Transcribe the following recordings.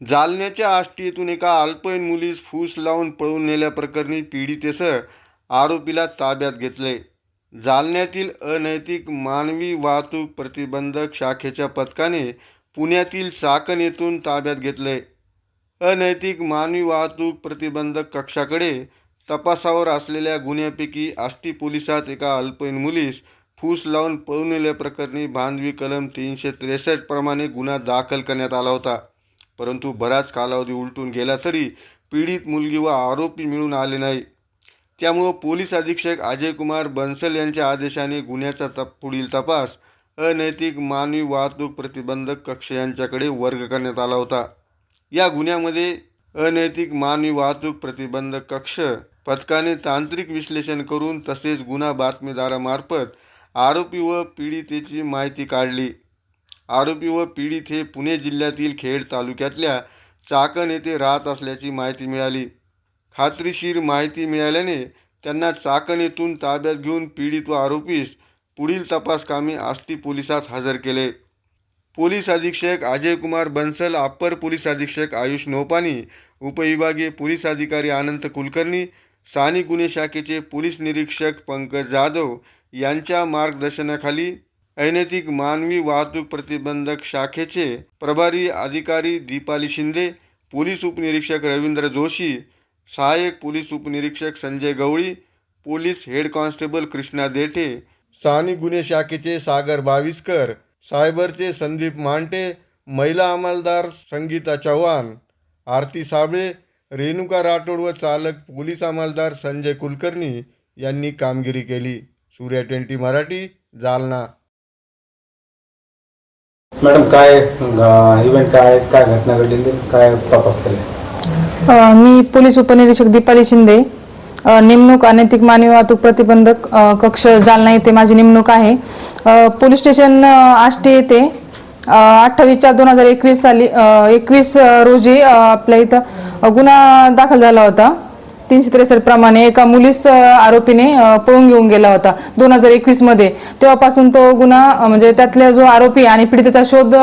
जालन्याच्या आष्टीतून एका अल्पवयीन मुलीस फूस लावून पळून नेल्याप्रकरणी पीडितेसह आरोपीला ताब्यात घेतले. जालन्यातील अनैतिक मानवी वाहतूक प्रतिबंधक शाखेच्या पथकाने पुण्यातील चाकण येथून ताब्यात घेतले. अनैतिक मानवी वाहतूक प्रतिबंधक कक्षाकडे तपासावर असलेल्या गुन्ह्यापैकी आष्टी पोलिसात एका अल्पवयीन मुलीस फूस लावून पळून नेल्याप्रकरणी भांडवी कलम तीनशे त्रेसष्ट प्रमाणे गुन्हा दाखल करण्यात आला होता. परंतु बराच कालावधी उलटून गेला तरी पीडित मुलगी व आरोपी मिळून आले नाही. त्यामुळं पोलीस अधीक्षक अजय कुमार बन्सल यांच्या आदेशाने गुन्ह्याचा तप पुढील तपास अनैतिक मानवी वाहतूक प्रतिबंधक कक्ष यांच्याकडे वर्ग करण्यात आला होता. या गुन्ह्यामध्ये अनैतिक मानवी वाहतूक प्रतिबंधक कक्ष पथकाने तांत्रिक विश्लेषण करून तसेच गुन्हा बातमीदारामार्फत आरोपी व पीडितेची माहिती काढली. आरोपी व पीडित हे पुणे जिल्ह्यातील खेड तालुक्यातल्या चाकण येथे राहत असल्याची माहिती मिळाली. खात्रीशीर माहिती मिळाल्याने त्यांना चाकण येथून ताब्यात घेऊन पीडित व आरोपीस पुढील तपासकामी आस्ती आष्टी पोलिसात हजर केले. पोलीस अधीक्षक अजय कुमार बन्सल अप्पर पोलीस अधीक्षक आयुष नोपानी उपविभागीय पोलीस अधिकारी अनंत कुलकर्णी स्थानिक गुन्हे शाखेचे पोलीस निरीक्षक पंकज जाधव यांच्या मार्गदर्शनाखाली अनैतिक मानवी वाहतूक प्रतिबंधक शाखेचे प्रभारी अधिकारी दीपाली शिंदे पोलीस उपनिरीक्षक रवींद्र जोशी सहाय्यक पोलीस उपनिरीक्षक Sanjay Gawali police head constable Krishna Dethe स्थानिक गुन्हे शाखेचे सागर बाविस्कर सायबरचे संदीप मांटे महिला अंमलदार संगीता चव्हाण आरती साबळे रेणुका राठोड व चालक पोलीस अंमलदार संजय कुलकर्णी यांनी कामगिरी केली. सूर्या ट्वेंटी मराठी जालना. मॅडम काय इव्हेंट काय काय घटना घडली काय तपास केले मी पोलीस उपनिरीक्षक दीपाली शिंदे नेमणूक अनैतिक मानवी वाहतूक प्रतिबंधक कक्ष जालना येथे माझी नेमणूक आहे. पोलीस स्टेशन आष्टी येथे अठ्ठावीस चार दोन हजार एकवीस साली एकवीस रोजी आपल्या इथं गुन्हा दाखल झाला होता. तीनशे त्रेसष्ट प्रमाणे एका मुलीस आरोपीने पळून घेऊन गेला होता. दोन हजार एकवीसमध्ये तेव्हापासून तो गुन्हा म्हणजे त्यातला जो आरोपी आणि पीडितेचा शोध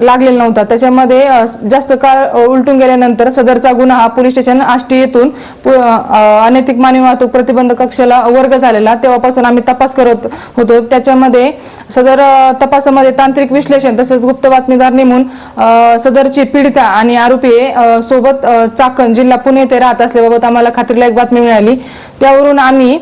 लागलेला नव्हता. त्याच्यामध्ये जास्त काळ उलटून गेल्यानंतर सदरचा गुन्हा हा पोलीस स्टेशन आष्टी येथून पु- अनैतिक मानवी वाहतूक प्रतिबंध कक्षाला वर्ग झालेला. तेव्हापासून आम्ही तपास करत होतो. त्याच्यामध्ये सदर तपासामध्ये तांत्रिक विश्लेषण तसेच गुप्त बातमीदार नेमून सदरची पीडिता आणि आरोपी सोबत चाकण जिल्हा पुणे येथे राहत असल्याबाबत आम्हाला खात्रीलायक बातमी मिळाली. त्यावरून आम्ही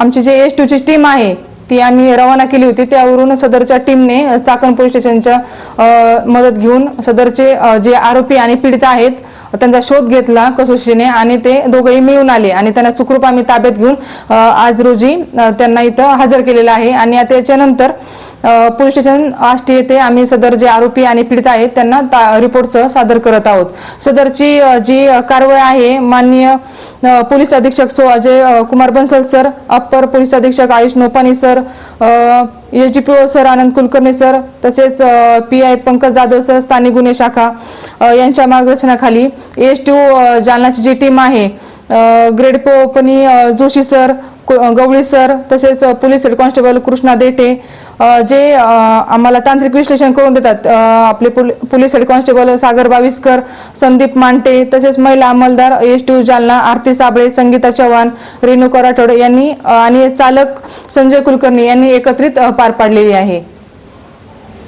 आमची जे एस टूची टीम आहे ती आम्ही रवाना केली होती. त्यावरून सदरच्या टीमने चाकण पोलीस स्टेशनच्या मदत घेऊन सदरचे जे आरोपी आणि पीडित आहेत त्यांचा शोध घेतला कसोशीने आणि ते दोघंही मिळून आले आणि त्यांना सुखरूप आम्ही ताब्यात घेऊन आज रोजी त्यांना इथं हजर केलेलं आहे. आणि त्याच्यानंतर पोलीस स्टेशन आष्टी येथे आम्ही सदर जे आरोपी आणि पीडित आहेत त्यांना ता- रिपोर्टसह सादर करत आहोत. सदरची जी कारवाई आहे माननीय पोलीस अधीक्षक so Ajay Kumar Bansal sir upper police अधीक्षक Ayush Nopani sir S D P O sir Anand Kulkarni sir तसेच P I Pankaj Jadhav sir स्थानिक गुन्हे शाखा यांच्या मार्गदर्शनाखाली एस टी ओ जालनाची जी टीम आहे ग्रेड पो ओपनी जोशी सर गवळी सर तसेच police head constable Krishna Dethe जे आम्हाला तांत्रिक विश्लेषण करून देतात आपले police head constable Sagar Baviskar Sandeep Mante तसेच महिला अंमलदार एस टी जालना आरती साबळे संगीता चव्हाण रेणुका राठोड यांनी आणि चालक संजय कुलकर्णी यांनी एकत्रित पार पाडलेली आहे.